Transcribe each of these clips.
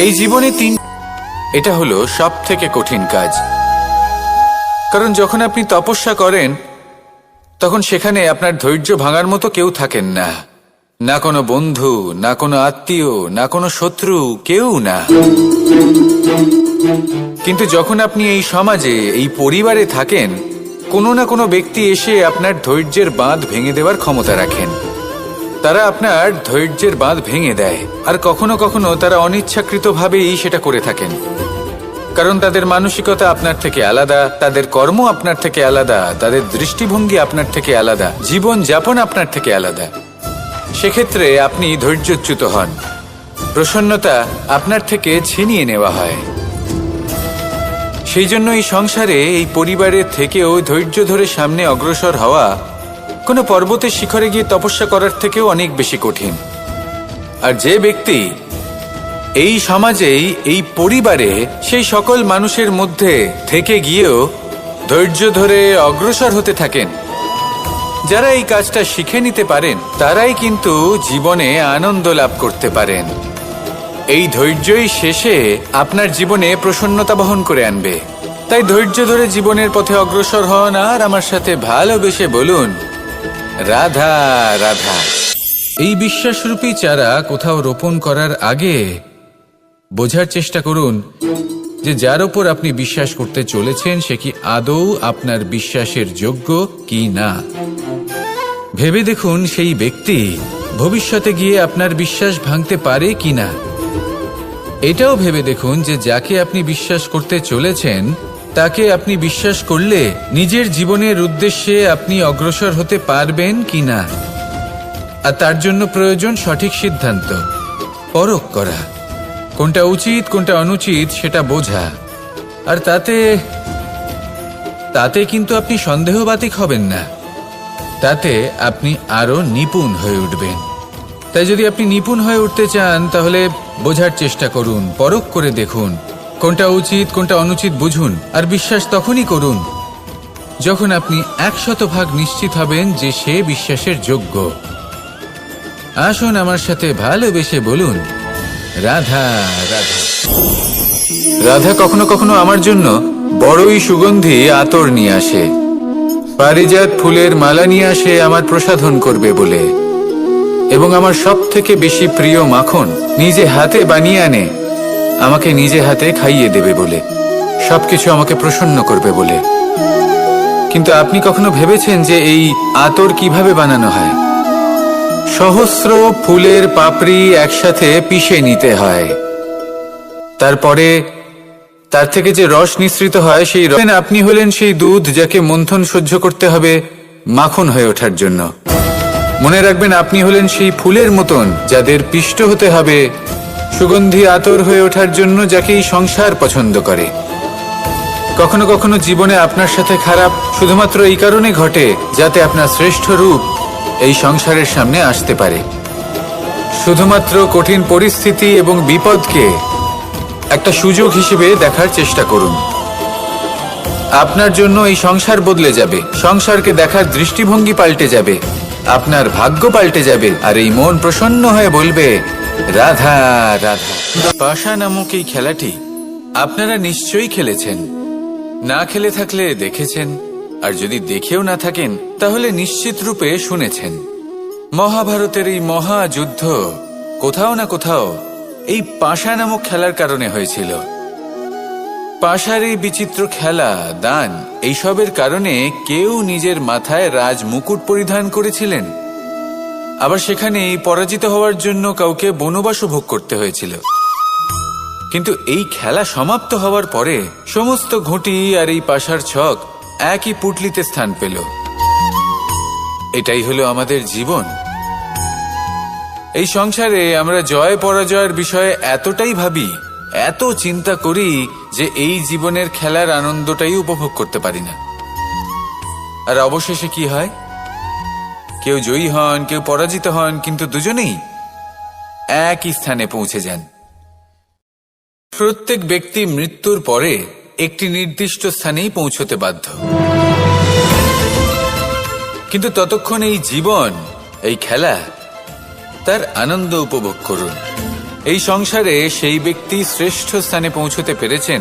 এই জীবনে তিন এটা হলো সব থেকে কঠিন কাজ। কারণ যখন আপনি তপস্যা করেন, তখন সেখানে আপনার ধৈর্য ভাঙার মতো কেউ থাকেন না। না কোনো বন্ধু, না কোনো আত্মীয়, না কোনো শত্রু, কেউ না। কিন্তু যখন আপনি এই সমাজে, এই পরিবারে থাকেন কোনো না কোনো ব্যক্তি এসে আপনার ধৈর্যের বাঁধ ভেঙে দেওয়ার ক্ষমতা রাখেন। তারা আপনার ধৈর্যের বাঁধ ভেঙে দেয়, আর কখনো কখনো তারা অনিচ্ছাকৃতভাবেই সেটা করে থাকেন। কারণ তাদের মানসিকতা আপনার থেকে আলাদা, তাদের কর্ম আপনার থেকে আলাদা, তাদের দৃষ্টিভঙ্গি আপনার থেকে আলাদা জীবন যাপন আপনার থেকে আলাদা। সেক্ষেত্রে আপনি ধৈর্যচ্যুত হন। প্রসন্নতা আপনার থেকে ছিনিয়ে নেওয়া হয়। সেই জন্য এই সংসারে এই পরিবারের থেকেও ধৈর্য ধরে সামনে অগ্রসর হওয়া কোনো পর্বতের শিখরে গিয়ে তপস্যা করার থেকেও অনেক বেশি কঠিন। আর যে ব্যক্তি এই সমাজেই, এই পরিবারে সেই সকল মানুষের মধ্যে থেকে গিয়েও ধৈর্য ধরে অগ্রসর হতে থাকেন। যারা এই কাজটা শিখে নিতে পারেন, তারাই কিন্তু জীবনে আনন্দ লাভ করতে পারেন। এই ধৈর্যই শেষে আপনার জীবনে প্রসন্নতা বহন করে আনবে। তাই ধৈর্য ধরে জীবনের পথে অগ্রসর হন আর আমার সাথে ভালোবেসে বলুন, রাধা রাধা। এই বিশ্বাসরূপী চারা কোথাও রোপণ করার আগে বোঝার চেষ্টা করুন যে যার ওপর আপনি বিশ্বাস করতে চলেছেন, সে কি আদৌ আপনার বিশ্বাসের যোগ্য কি না। ভেবে দেখুন সেই ব্যক্তি ভবিষ্যতে গিয়ে আপনার বিশ্বাস ভাঙতে পারে কি না। এটাও ভেবে দেখুন যে যাকে আপনি বিশ্বাস করতে চলেছেন, তাকে আপনি বিশ্বাস করলে নিজের জীবনের উদ্দেশ্যে আপনি অগ্রসর হতে পারবেন কি না। আর তার জন্য প্রয়োজন সঠিক সিদ্ধান্ত, পরখ করা। কোনটা উচিত, কোনটা অনুচিত, সেটা বোঝা। আর তাতে তাতে কিন্তু আপনি সন্দেহবাতিক হবেন না। তাতে আপনি আরও নিপুণ হয়ে উঠবেন। তাই যদি আপনি নিপুণ হয়ে উঠতে চান, তাহলে বোঝার চেষ্টা করুন, পরখ করে দেখুন। কোনটা উচিত, কোনটা অনুচিত বুঝুন, আর বিশ্বাস তখনই করুন, যখন আপনি একশত ভাগ নিশ্চিত হবেন যে সে বিশ্বাসের যোগ্য। আসুন আমার সাথে ভালোবেসে বলুন, রাধা রাধা। রাধা কখনো কখনো আমার জন্য বড়ই সুগন্ধি আতর নিয়ে আসে। পারিজাত ফুলের মালা নিয়ে আসে, আমার প্রসাধন করবে বলে। এবং আমার সব থেকে বেশি প্রিয় মাখন নিজে হাতে বানিয়ে আনে, আমাকে নিজে হাতে খাইয়ে দেবে বলে, সবকিছু আমাকে প্রসন্ন করবে বলে। কিন্তু আপনি কখনো ভেবেছেন যে এই আতর কীভাবে বানানো হয়? সহস্র ফুলের পাপড়ি একসাথে পিষে নিতে হয়। তারপরে, তার থেকে যে রস নিঃসৃত হয় সেই রস আপনি হলেন সেই দুধ যাকে মন্থন সহ্য করতে হবে মাখন হয়ে ওঠার জন্য। মনে রাখবেন, আপনি হলেন সেই ফুলের মতন যাদের পিষ্ট হতে হবে, সুগন্ধি আতর হয়ে ওঠার জন্য যাকে এই সংসার পছন্দ করে। কখনো কখনো জীবনে আপনার সাথে খারাপ শুধুমাত্র এই কারণে ঘটে যাতে আপনার শ্রেষ্ঠ রূপ এই সংসারের সামনে আসতে পারে। শুধুমাত্র কঠিন পরিস্থিতি এবং বিপদকে একটা সুযোগ হিসেবে দেখার চেষ্টা করুন। আপনার জন্য এই সংসার বদলে যাবে। সংসারকে দেখার দৃষ্টিভঙ্গি পাল্টে যাবে। আপনার ভাগ্য পাল্টে যাবে আর এই মন প্রসন্ন হয়ে বলবে, রাধা রাধা। পাশা নামক এই খেলাটি আপনারা নিশ্চয়ই খেলেছেন। না খেলে থাকলে দেখেছেন, আর যদি দেখেও না থাকেন, তাহলে নিশ্চিত রূপে শুনেছেন। মহাভারতের এই মহাযুদ্ধ কোথাও না কোথাও এই পাশা নামক খেলার কারণে হয়েছিল। পাশার এই বিচিত্র খেলা, দান, এইসবের কারণে কেউ নিজের মাথায় রাজ মুকুট পরিধান করেছিলেন। আবার সেখানে পরাজিত হওয়ার জন্য কাউকে বনবাসও ভোগ করতে হয়েছিল। কিন্তু এই খেলা সমাপ্ত হওয়ার পরে সমস্ত ঘুঁটি আর এই পাশার ছক একই পুটলিতে স্থান পেল। এটাই হলো আমাদের জীবন। এই সংসারে আমরা জয় পরাজয়ের বিষয়ে এতটাই ভাবি এত চিন্তা করি যে এই জীবনের খেলার আনন্দটাই উপভোগ করতে পারি না। আর অবশেষে কি হয়? কেউ জয়ী হন, কেউ পরাজিত হন, কিন্তু দুজনেই একই স্থানে পৌঁছে যান। প্রত্যেক ব্যক্তি মৃত্যুর পরে একটি নির্দিষ্ট স্থানেই পৌঁছতে বাধ্য। কিন্তু ততক্ষণ এই জীবন, এই খেলা, তার আনন্দ উপভোগ করুন। এই সংসারে সেই ব্যক্তি শ্রেষ্ঠ স্থানে পৌঁছতে পেরেছেন,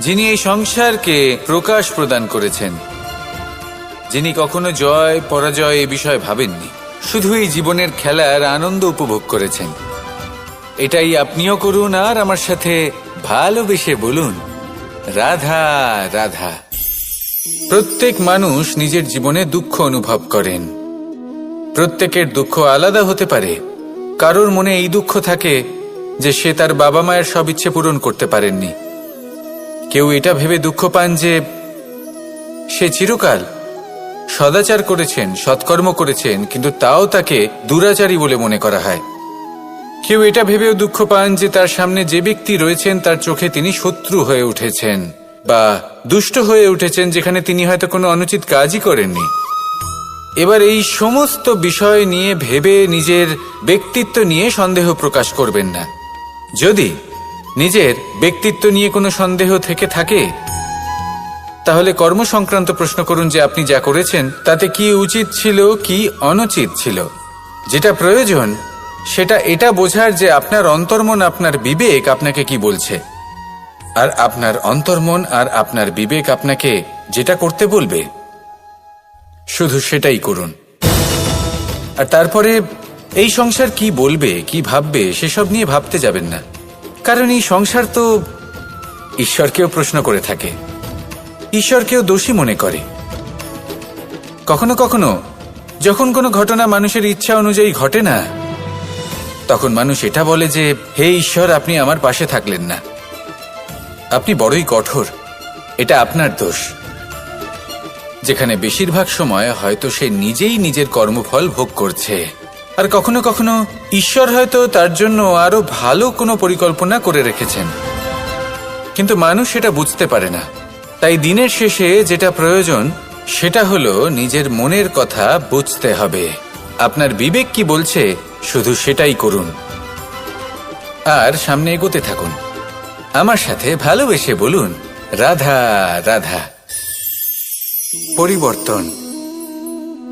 যিনি এই সংসারকে প্রকাশ প্রদান করেছেন। যিনি কখনো জয়, পরাজয় এ বিষয়ে ভাবেননি শুধু এই জীবনের খেলার আনন্দ উপভোগ করেছেন। এটাই আপনিও করুন আর আমার সাথে ভালোবেসে বলুন, রাধা রাধা। প্রত্যেক মানুষ নিজের জীবনে দুঃখ অনুভব করেন। প্রত্যেকের দুঃখ আলাদা হতে পারে। কারোর মনে এই দুঃখ থাকে যে সে তার বাবা মায়ের সব ইচ্ছে পূরণ করতে পারেননি। কেউ এটা ভেবে দুঃখ পান যে সে চিরকাল সদাচার করেছেন, সৎকর্ম করেছেন, কিন্তু তাও তাকে দুরাচারী বলে মনে করা হয়। কেউ এটা ভেবেও দুঃখ পান যে তার সামনে যে ব্যক্তি রয়েছেন, তার চোখে তিনি শত্রু হয়ে উঠেছেন বা দুষ্ট হয়ে উঠেছেন, যেখানে তিনি হয়তো কোনো অনুচিত কাজই করেননি। এবার এই সমস্ত বিষয় নিয়ে ভেবে নিজের ব্যক্তিত্ব নিয়ে সন্দেহ প্রকাশ করবেন না। যদি নিজের ব্যক্তিত্ব নিয়ে কোনো সন্দেহ থেকে থাকে, তাহলে কর্ম সংক্রান্ত প্রশ্ন করুন যে আপনি যা করেছেন, তাতে কি উচিত ছিল, কি অনুচিত ছিল। যেটা প্রয়োজন, সেটা এটা বোঝার যে আপনার অন্তর্মন, আপনার বিবেক আপনাকে কি বলছে। আর আপনার অন্তর্মন আর আপনার বিবেক আপনাকে যেটা করতে বলবে, শুধু সেটাই করুন। আর তারপরে এই সংসার কি বলবে, কি ভাববে, সেসব নিয়ে ভাবতে যাবেন না। কারণ এই সংসার তো ঈশ্বরকেও প্রশ্ন করে থাকে, ঈশ্বরকেও দোষী মনে করে। কখনো কখনো যখন কোনো ঘটনা মানুষের ইচ্ছা অনুযায়ী ঘটে না, তখন মানুষ এটা বলে যে, হে ঈশ্বর, আপনি আমার পাশে থাকলেন না। আপনি বড়ই কঠোর, এটা আপনার দোষ। যেখানে বেশিরভাগ সময় হয়তো সে নিজেই নিজের কর্মফল ভোগ করছে। আর কখনো কখনো ঈশ্বর হয়তো তার জন্য আরও ভালো কোনো পরিকল্পনা করে রেখেছেন। কিন্তু মানুষ সেটা বুঝতে পারে না। তাই দিনের শেষে যেটা প্রয়োজন, সেটা হলো নিজের মনের কথা বুঝতে হবে। আপনার বিবেক কি বলছে, শুধু সেটাই করুন। আর সামনে এগোতে থাকুন। আমার সাথে ভালোবেসে বলুন, রাধা রাধা। পরিবর্তন।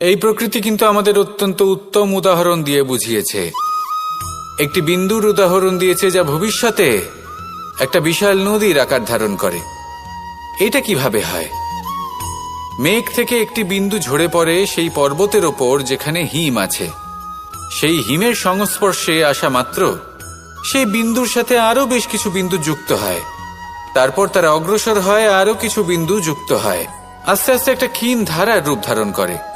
এই প্রকৃতি কিন্তু আমাদের অত্যন্ত উত্তম উদাহরণ দিয়ে বুঝিয়েছে। একটি বিন্দুর উদাহরণ দিয়েছে যা ভবিষ্যতে একটা বিশাল নদীর আকার ধারণ করে। এটা কীভাবে হয়? মেঘ থেকে একটি বিন্দু ঝরে পড়ে সেই পর্বতের ওপর যেখানে হিম আছে। সেই হিমের সংস্পর্শে আসা মাত্র সেই বিন্দুর সাথে আরও বেশ কিছু বিন্দু যুক্ত হয়। তারপর তারা অগ্রসর হয় আরও কিছু বিন্দু যুক্ত হয়। আস্তে আস্তে একটা ক্ষীণ ধারার রূপ ধারণ করে।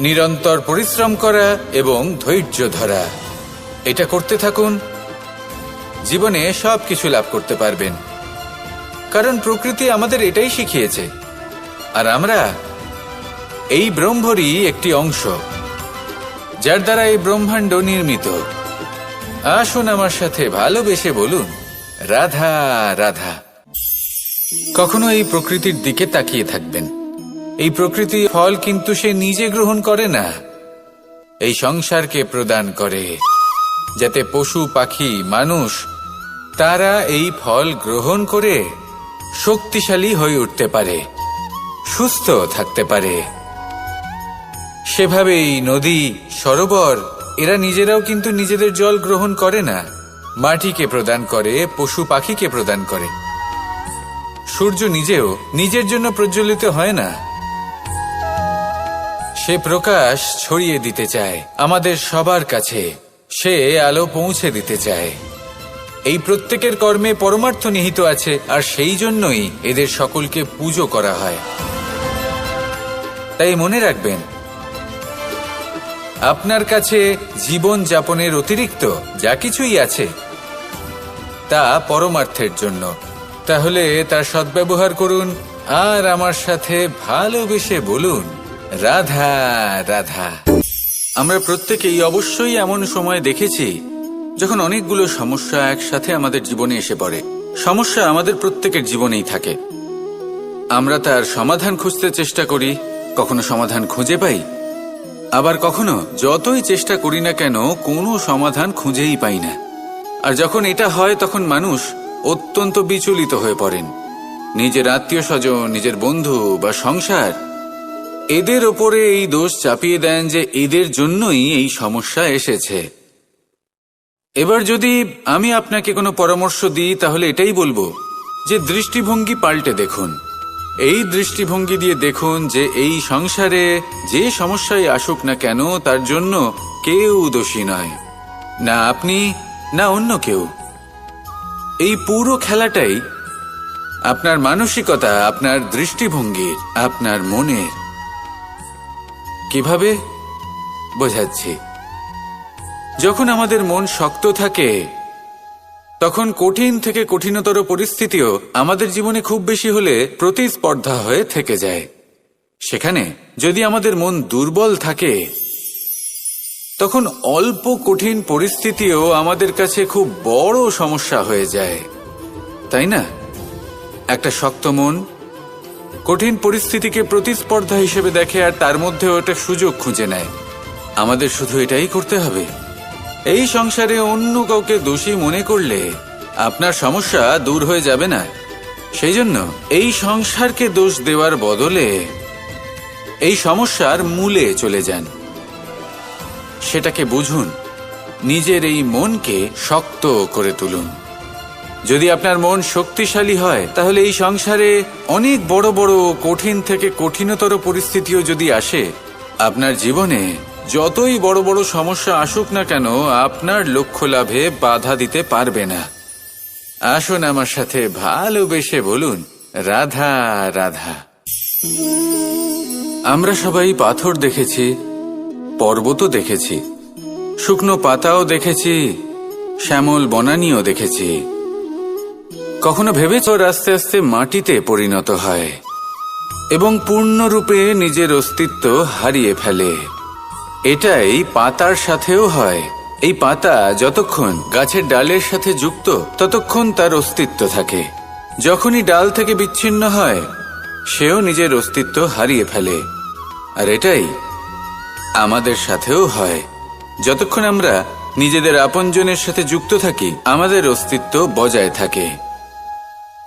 নিরন্তর পরিশ্রম করা এবং ধৈর্য ধরা। এটা করতে থাকুন। জীবনে সব কিছু লাভ করতে পারবেন। কারণ প্রকৃতি আমাদের এটাই শিখিয়েছে। আর আমরা এই ব্রহ্মরই একটি অংশ, যার দ্বারা এই ব্রহ্মাণ্ড নির্মিত। আসুন আমার সাথে ভালোবেসে বলুন, রাধা রাধা। কখনো এই প্রকৃতির দিকে তাকিয়ে থাকবেন। এই প্রকৃতি ফল কিন্তু সে নিজে গ্রহণ করে না। এই সংসারকে প্রদান করে, যাতে পশু, পাখি, মানুষ তারা এই ফল গ্রহণ করে শক্তিশালী হয়ে উঠতে পারে, সুস্থ থাকতে পারে। সেভাবেই নদী, সরোবর, এরা নিজেরাও কিন্তু নিজেদের জল গ্রহণ করে না। মাটিকে প্রদান করে, পশু, পাখিকে প্রদান করে। সূর্য নিজেও নিজের জন্য প্রজ্বলিত হয় না। সে প্রকাশ ছড়িয়ে দিতে চায় আমাদের সবার কাছে। সে আলো পৌঁছে দিতে চায়। এই প্রত্যেকের কর্মে পরমার্থ নিহিত আছে, আর সেই জন্যই এদের সকলকে পুজো করা হয়। তাই মনে রাখবেন, আপনার কাছে জীবন যাপনের অতিরিক্ত যা কিছুই আছে, তা পরমার্থের জন্য। তাহলে তার সদ্ব্যবহার করুন, আর আমার সাথে ভালোবেসে বলুন। রাধা রাধা। আমরা প্রত্যেকেই অবশ্যই এমন সময় দেখেছি, যখন অনেকগুলো সমস্যা একসাথে আমাদের জীবনে এসে পড়ে। সমস্যা আমাদের প্রত্যেকের জীবনেই থাকে। আমরা তার সমাধান খুঁজতে চেষ্টা করি, কখনো সমাধান খুঁজে পাই। আবার কখনো যতই চেষ্টা করি না কেন, কোনো সমাধান খুঁজেই পাই না। আর যখন এটা হয়, তখন মানুষ অত্যন্ত বিচলিত হয়ে পড়েন। নিজের আত্মীয় স্বজন, নিজের বন্ধু বা সংসার এদের ওপরে এই দোষ চাপিয়ে দেন যে এদের জন্যই এই সমস্যা এসেছে। এবার যদি আমি আপনাকে কোনো পরামর্শ দিই, তাহলে এটাই বলব যে দৃষ্টিভঙ্গি পাল্টে দেখুন। এই দৃষ্টিভঙ্গি দিয়ে দেখুন যে এই সংসারে যে সমস্যায় আসুক না কেন, তার জন্য কেউ দোষী নয়। না আপনি, না অন্য কেউ। এই পুরো খেলাটাই আপনার মানসিকতা, আপনার দৃষ্টিভঙ্গির, আপনার মনের কীভাবে? বোঝাচ্ছি। যখন আমাদের মন শক্ত থাকে, তখন কঠিন থেকে কঠিনতর পরিস্থিতিও আমাদের জীবনে খুব বেশি হলে প্রতিস্পর্ধা হয়ে থেকে যায়। সেখানে যদি আমাদের মন দুর্বল থাকে, তখন অল্প কঠিন পরিস্থিতিও আমাদের কাছে খুব বড় সমস্যা হয়ে যায়। তাই না? একটা শক্ত মন কঠিন পরিস্থিতিকে প্রতিস্পর্ধা হিসেবে দেখে আর তার মধ্যে ওটা সুযোগ খুঁজে নেয়। আমাদের শুধু এটাই করতে হবে। এই সংসারে অন্য কাউকে দোষী মনে করলে আপনার সমস্যা দূর হয়ে যাবে না। সেই জন্য এই সংসারকে দোষ দেওয়ার বদলে এই সমস্যার মূলে চলে যান। সেটাকে বুঝুন, নিজের এই মনকে শক্ত করে তুলুন। যদি আপনার মন শক্তিশালী হয়, তাহলে এই সংসারে অনেক বড় বড় কঠিন থেকে কঠিনতর পরিস্থিতিও যদি আসে, আপনার জীবনে যতই বড় বড় সমস্যা আসুক না কেন, আপনার লক্ষ্য লাভে বাধা দিতে পারবে না। আসুন আমার সাথে ভালোবেসে বলুন, রাধা রাধা। আমরা সবাই পাথর দেখেছি, পর্বতও দেখেছি, শুকনো পাতাও দেখেছি, শ্যামল বনানিও দেখেছি। কখনো ভেবেছ আস্তে আস্তে মাটিতে পরিণত হয় এবং পূর্ণরূপে নিজের অস্তিত্ব হারিয়ে ফেলে? এটাই পাতার সাথেও হয়। এই পাতা যতক্ষণ গাছের ডালের সাথে যুক্ত, ততক্ষণ তার অস্তিত্ব থাকে। যখনই ডাল থেকে বিচ্ছিন্ন হয়, সেও নিজের অস্তিত্ব হারিয়ে ফেলে। আর এটাই আমাদের সাথেও হয়। যতক্ষণ আমরা নিজেদের আপনজনের সাথে যুক্ত থাকি, আমাদের অস্তিত্ব বজায় থাকে।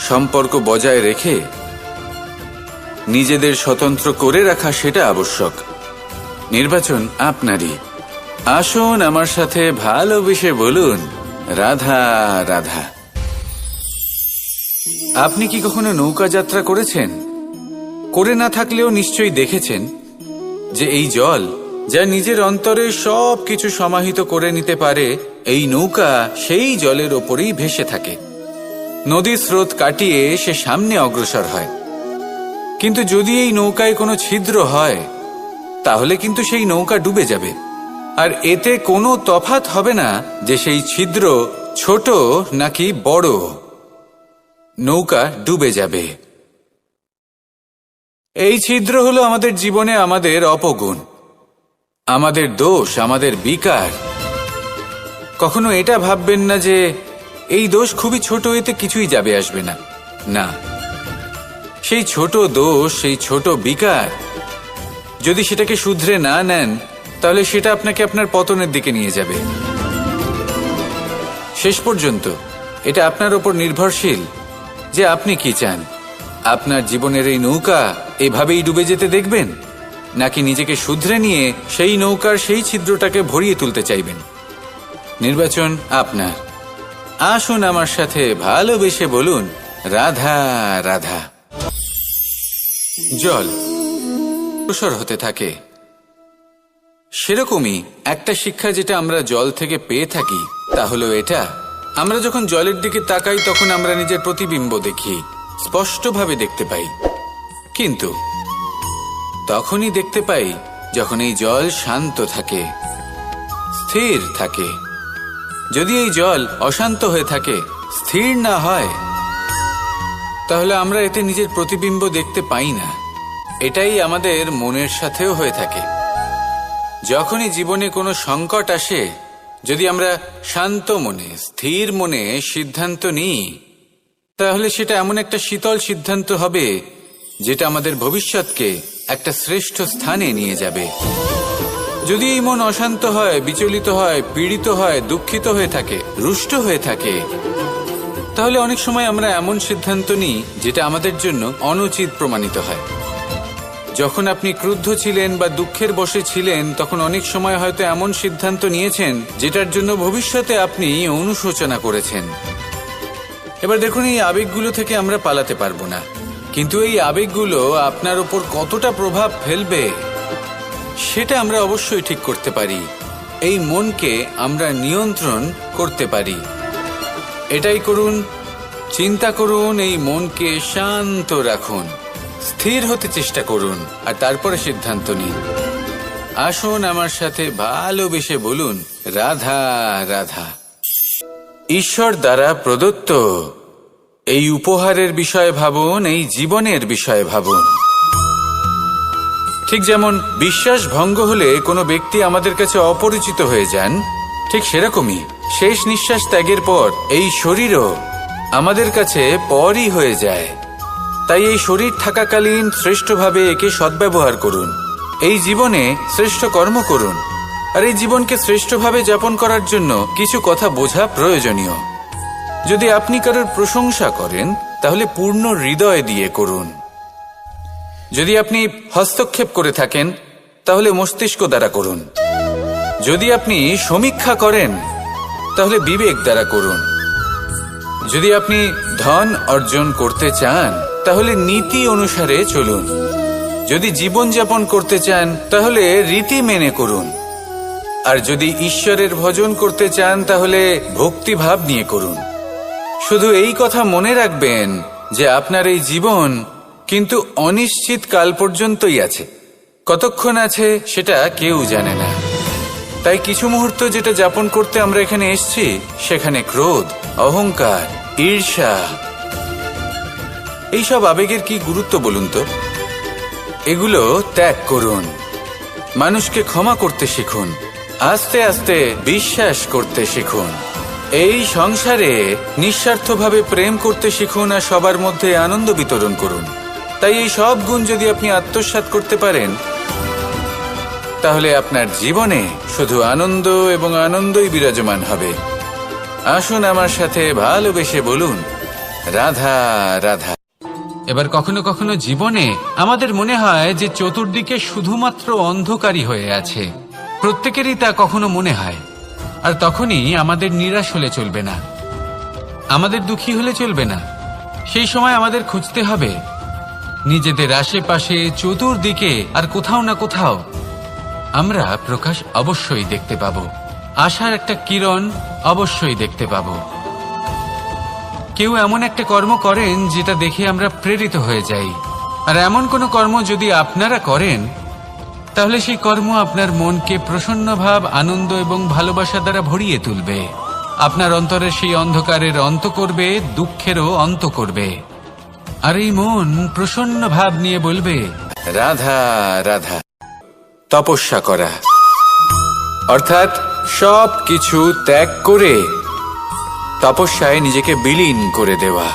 সম্পর্ক বজায় রেখে নিজেদের স্বতন্ত্র করে রাখা সেটা আবশ্যক। নির্বাচন আপনারই। আসুন আমার সাথে ভালোবেসে বলুন, রাধা রাধা। আপনি কি কখনো নৌকা যাত্রা করেছেন? করে না থাকলেও নিশ্চয়ই দেখেছেন যে এই জল যা নিজের অন্তরে সব কিছু সমাহিত করে নিতে পারে, এই নৌকা সেই জলের ওপরেই ভেসে থাকে। নদীর স্রোত কাটিয়ে সে সামনে অগ্রসর হয়। কিন্তু যদি এই নৌকায় কোনো ছিদ্র হয়, তাহলে কিন্তু সেই নৌকা ডুবে যাবে। আর এতে কোনো তফাত হবে না যে সেই ছিদ্র ছোট নাকি বড়। নৌকা ডুবে যাবে। এই ছিদ্র হলো আমাদের জীবনে আমাদের অপগুণ। আমাদের দোষ, আমাদের বিকার। কখনো এটা ভাববেন না যে এই দোষ খুবই ছোট, এতে কিছুই যাবে আসবে না। না, সেই ছোট দোষ, সেই ছোট বিকার, যদি সেটাকে শুধরে না নেন, তাহলে সেটা আপনাকে আপনার পতনের দিকে নিয়ে যাবে। শেষ পর্যন্ত, এটা আপনার ওপর নির্ভরশীল যে আপনি কি চান। আপনার জীবনের এই নৌকা এভাবেই ডুবে যেতে দেখবেন? নাকি নিজেকে শুধরে নিয়ে সেই নৌকার সেই ছিদ্রটাকে ভরিয়ে তুলতে চাইবেন? নির্বাচন আপনার। আসুন আমার সাথে ভালোবেসে বলুন, রাধা রাধা। জল অগ্রসর হতে থাকে। সেরকমই একটা শিক্ষা যেটা আমরা জল থেকে পেয়ে থাকি, তা হলো এটা। আমরা যখন জলের দিকে তাকাই, তখন আমরা নিজের প্রতিবিম্ব দেখি, স্পষ্টভাবে দেখতে পাই। কিন্তু তখনই দেখতে পাই, যখন এই জল শান্ত থাকে, স্থির থাকে। যদি এই জল অশান্ত হয়ে থাকে, স্থির না হয়, তাহলে আমরা এতে নিজের প্রতিবিম্ব দেখতে পাই না। এটাই আমাদের মনের সাথেও হয়ে থাকে। যখনই জীবনে কোনো সংকট আসে, যদি আমরা শান্ত মনে, স্থির মনে সিদ্ধান্ত নিই, তাহলে সেটা এমন একটা শীতল সিদ্ধান্ত হবে, যেটা আমাদের ভবিষ্যৎকে একটা শ্রেষ্ঠ স্থানে নিয়ে যাবে। যদি এই মন অশান্ত হয়, বিচলিত হয়, পীড়িত হয়, দুঃখিত হয়ে থাকে, রুষ্ট হয়ে থাকে, তাহলে অনেক সময় আমরা এমন সিদ্ধান্ত নিই যেটা আমাদের জন্য অনুচিত প্রমাণিত হয়। যখন আপনি ক্রুদ্ধ ছিলেন বা দুঃখের বসে ছিলেন, তখন অনেক সময় হয়তো এমন সিদ্ধান্ত নিয়েছেন যেটার জন্য ভবিষ্যতে আপনি অনুশোচনা করেছেন। এবার দেখুন, এই আবেগগুলো থেকে আমরা পালাতে পারব না। কিন্তু এই আবেগগুলো আপনার ওপর কতটা প্রভাব ফেলবে সেটা আমরা অবশ্যই ঠিক করতে পারি। এই মনকে আমরা নিয়ন্ত্রণ করতে পারি। এটাই করুন, চিন্তা করুন, এই মনকে শান্ত রাখুন। স্থির হতে চেষ্টা করুন, আর তারপরে সিদ্ধান্ত নিন। আসুন আমার সাথে ভালোবেসে বলুন, রাধা রাধা। ঈশ্বর দ্বারা প্রদত্ত এই উপহারের বিষয়ে ভাবুন, এই জীবনের বিষয়ে ভাবুন। ঠিক যেমন বিশ্বাস ভঙ্গ হলে কোনো ব্যক্তি আমাদের কাছে অপরিচিত হয়ে যান, ঠিক সেরকমই শেষ নিঃশ্বাস ত্যাগের পর এই শরীরও আমাদের কাছে পরই হয়ে যায়। তাই এই শরীর থাকাকালীন শ্রেষ্ঠভাবে একে সদ্ব্যবহার করুন। এই জীবনে শ্রেষ্ঠ কর্ম করুন। আর এই জীবনকে শ্রেষ্ঠভাবে যাপন করার জন্য কিছু কথা বোঝা প্রয়োজনীয়। যদি আপনি কারোর প্রশংসা করেন, তাহলে পূর্ণ হৃদয় দিয়ে করুন। যদি আপনি হস্তক্ষেপ করে থাকেন, তাহলে মস্তিষ্ক দ্বারা করুন। যদি আপনি সমীক্ষা করেন, তাহলে বিবেক দ্বারা করুন। যদি আপনি ধন অর্জন করতে চান, তাহলে নীতি অনুসারে চলুন। যদি জীবনযাপন করতে চান, তাহলে রীতি মেনে করুন। আর যদি ঈশ্বরের ভজন করতে চান, তাহলে ভক্তিভাব নিয়ে করুন। শুধু এই কথা মনে রাখবেন যে আপনার এই জীবন কিন্তু অনিশ্চিত কাল পর্যন্তই আছে। কতক্ষণ আছে সেটা কেউ জানে না। তাই কিছু মুহূর্ত যেটা যাপন করতে আমরা এখানে এসেছি, সেখানে ক্রোধ, অহংকার, ঈর্ষা। এইসব আবেগের কি গুরুত্ব বলুন তো? এগুলো ত্যাগ করুন। মানুষকে ক্ষমা করতে শিখুন। আস্তে আস্তে বিশ্বাস করতে শিখুন। এই সংসারে নিঃস্বার্থভাবে প্রেম করতে শিখুন আর সবার মধ্যে আনন্দ বিতরণ করুন। তাই এই সব গুণ যদি আপনি আত্মসাৎ করতে পারেন, তাহলে আপনার জীবনে শুধু আনন্দ এবং আনন্দই বিরাজমান হবে। আসুন আমার সাথে ভালোবেসে বলুন, রাধা রাধা। এবার কখনো কখনো জীবনে আমাদের মনে হয় যে চতুর্দিকে শুধুমাত্র অন্ধকারই হয়ে আছে। প্রত্যেকেরই তা কখনো মনে হয়। আর তখনই আমাদের নিরাশ হলে চলবে না। আমাদের দুঃখী হলে চলবে না। সেই সময় আমাদের খুঁজতে হবে নিজেদের আশেপাশে চতুর্দিকে আর কোথাও না কোথাও আমরা প্রকাশ অবশ্যই দেখতে পাব। আশার একটা কিরণ অবশ্যই দেখতে পাব। কেউ এমন একটা কর্ম করেন যেটা দেখে আমরা প্রেরিত হয়ে যাই। আর এমন কোনো কর্ম যদি আপনারা করেন, তাহলে সেই কর্ম আপনার মনকে প্রসন্ন ভাব, আনন্দ এবং ভালোবাসা দ্বারা ভরিয়ে তুলবে। আপনার অন্তরের সেই অন্ধকারের অন্ত করবে, দুঃখেরও অন্ত করবে। আর এই মন প্রসন্ন ভাব নিয়ে বলবে, রাধা রাধা, তপস্যা করা। অর্থাৎ সব কিছু ত্যাগ করে তপস্যায় নিজেকে বিলীন করে দেওয়া।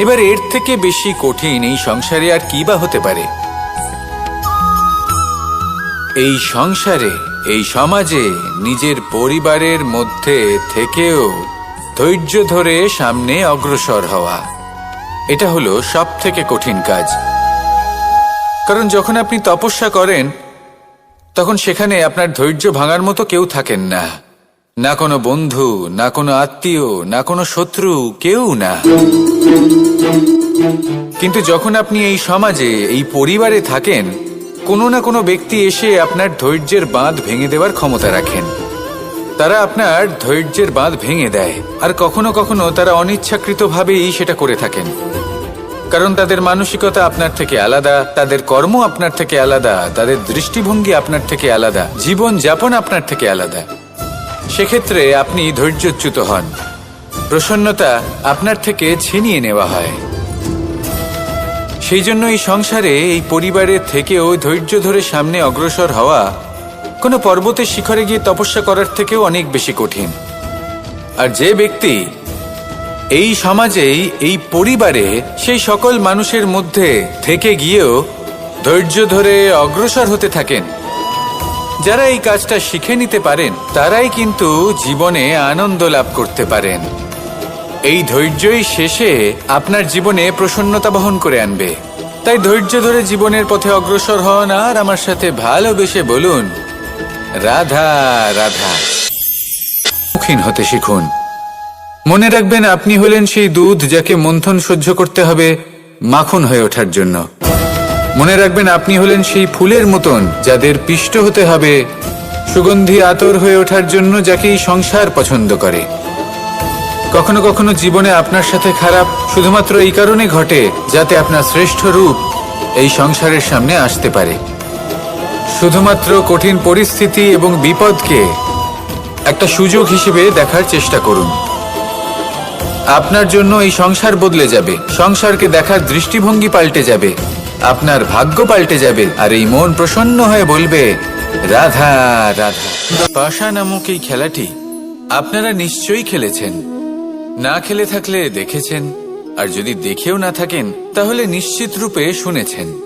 এবার এর থেকে বেশি কঠিন এই সংসারে আর কি বা হতে পারে? এই সংসারে, এই সমাজে নিজের পরিবারের মধ্যে থেকেও ধৈর্য ধরে সামনে অগ্রসর হওয়া। এটা হলো সব থেকে কঠিন কাজ। কারণ যখন আপনি তপস্যা করেন, তখন সেখানে আপনার ধৈর্য ভাঙার মতো কেউ থাকেন না। না কোনো বন্ধু, না কোনো আত্মীয়, না কোনো শত্রু, কেউ না। কিন্তু যখন আপনি এই সমাজে, এই পরিবারে থাকেন, কোনো না কোনো ব্যক্তি এসে আপনার ধৈর্যের বাঁধ ভেঙে দেওয়ার ক্ষমতা রাখেন। তারা আপনার ধৈর্যের বাঁধ ভেঙে দেয়, আর কখনো কখনো তারা অনিচ্ছাকৃতভাবেই সেটা করে থাকেন। কারণ তাদের মানসিকতা আপনার থেকে আলাদা, তাদের কর্ম আপনার থেকে আলাদা, তাদের দৃষ্টিভঙ্গি আপনার থেকে আলাদা জীবন যাপন আপনার থেকে আলাদা। সেক্ষেত্রে আপনি ধৈর্যচ্যুত হন। প্রসন্নতা আপনার থেকে ছিনিয়ে নেওয়া হয়। সেই জন্য এই সংসারে এই পরিবারের থেকেও ধৈর্য ধরে সামনে অগ্রসর হওয়া কোনো পর্বতের শিখরে গিয়ে তপস্যা করার থেকেও অনেক বেশি কঠিন। আর যে ব্যক্তি এই সমাজেই, এই পরিবারে, সেই সকল মানুষের মধ্যে থেকে গিয়েও ধৈর্য ধরে অগ্রসর হতে থাকেন। যারা এই কাজটা শিখে নিতে পারেন, তারাই কিন্তু জীবনে আনন্দ লাভ করতে পারেন। এই ধৈর্যই শেষে আপনার জীবনে প্রসন্নতা বহন করে আনবে। তাই ধৈর্য ধরে জীবনের পথে অগ্রসর হন আর আমার সাথে ভালোবেসে বলুন রাধা রাধা। মুখীন হতে শিখুন। মনে রাখবেন আপনি হলেন সেই দুধ যাকে মন্থন সহ্য করতে হবে মাখন হয়ে ওঠার জন্য। মনে রাখবেন আপনি হলেন সেই ফুলের মতন যাদের পিষ্ট হতে হবে সুগন্ধি আতর হয়ে ওঠার জন্য যাকে এই সংসার পছন্দ করে। কখনো কখনো জীবনে আপনার সাথে খারাপ শুধুমাত্র এই কারণে ঘটে যাতে আপনার শ্রেষ্ঠ রূপ এই সংসারের সামনে আসতে পারে। শুধুমাত্র কঠিন পরিস্থিতি এবং বিপদকে একটা সুযোগ হিসেবে দেখার চেষ্টা করুন। আপনার জন্য এই সংসার বদলে যাবে। সংসারকে দেখার দৃষ্টিভঙ্গি পাল্টে যাবে। আপনার ভাগ্য পাল্টে যাবে। আর এই মন প্রসন্ন হয়ে বলবে, রাধা রাধা। পাশা নামক এই খেলাটি আপনারা নিশ্চয়ই খেলেছেন। না খেলে থাকলে দেখেছেন। আর যদি দেখেও না থাকেন, তাহলে নিশ্চিত রূপে শুনেছেন।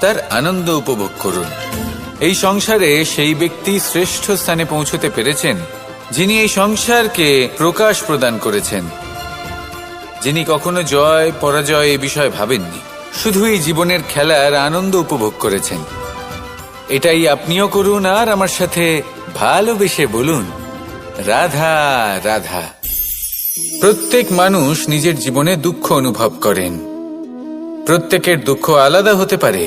তার আনন্দ উপভোগ করুন। এই সংসারে সেই ব্যক্তি শ্রেষ্ঠ স্থানে পৌঁছতে পেরেছেন, যিনি এই সংসারকে প্রকাশ প্রদান করেছেন। যিনি কখনো জয়, পরাজয় এ বিষয়ে ভাবেননি শুধুই জীবনের খেলার আনন্দ উপভোগ করেছেন। এটাই আপনিও করুন আর আমার সাথে ভালোবেসে বলুন, রাধা রাধা। প্রত্যেক মানুষ নিজের জীবনে দুঃখ অনুভব করেন। প্রত্যেকের দুঃখ আলাদা হতে পারে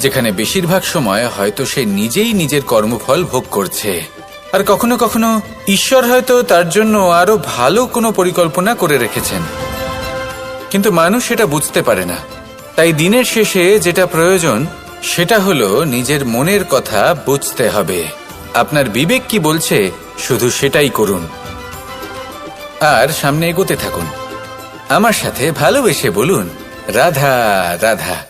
যেখানে বেশিরভাগ সময় হয়তো সে নিজেই নিজের কর্মফল ভোগ করছে। আর কখনো কখনো ঈশ্বর হয়তো তার জন্য আরও ভালো কোনো পরিকল্পনা করে রেখেছেন। কিন্তু মানুষ সেটা বুঝতে পারে না। তাই দিনের শেষে যেটা প্রয়োজন, সেটা হলো নিজের মনের কথা বুঝতে হবে। আপনার বিবেক কি বলছে, শুধু সেটাই করুন। আর সামনে এগোতে থাকুন। আমার সাথে ভালোবেসে বলুন, রাধা রাধা।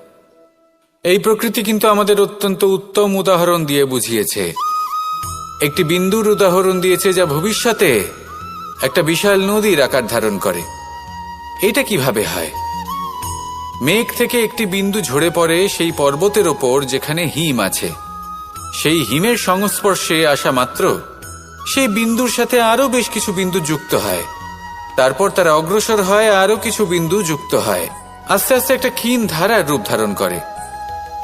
এই প্রকৃতি কিন্তু আমাদের অত্যন্ত উত্তম উদাহরণ দিয়ে বুঝিয়েছে। একটি বিন্দুর উদাহরণ দিয়েছে যা ভবিষ্যতে একটা বিশাল নদীর আকার ধারণ করে। এটা কীভাবে হয়? মেঘ থেকে একটি বিন্দু ঝরে পড়ে সেই পর্বতের ওপর যেখানে হিম আছে। সেই হিমের সংস্পর্শে আসা মাত্র সেই বিন্দুর সাথে আরও বেশ কিছু বিন্দু যুক্ত হয়। তারপর তারা অগ্রসর হয় আরও কিছু বিন্দু যুক্ত হয়। আস্তে আস্তে একটা ক্ষীণ ধারার রূপ ধারণ করে।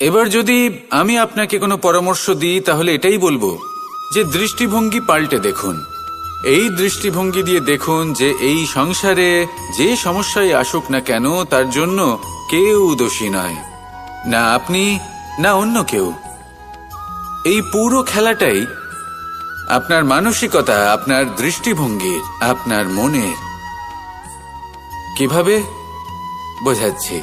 এবার যদি আমি আপনাকে কোনো পরামর্শ দিই, তাহলে এটাই বলব যে দৃষ্টিভঙ্গি পাল্টে দেখুন। এই দৃষ্টিভঙ্গি দিয়ে দেখুন যে এই সংসারে যে সমস্যায় আসুক না কেন, তার জন্য কেউ দোষী নয়। না আপনি, না অন্য কেউ। এই পুরো খেলাটাই আপনার মানসিকতা, আপনার দৃষ্টিভঙ্গির আপনার মনের। কীভাবে? বোঝাচ্ছি।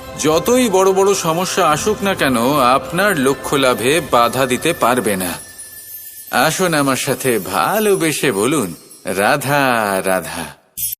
যতই বড় বড় সমস্যা আসুক না কেন, আপনার লক্ষ্য লাভে বাধা দিতে পারবে না। আসুন আমার সাথে ভালোবেসে বলুন, রাধা রাধা।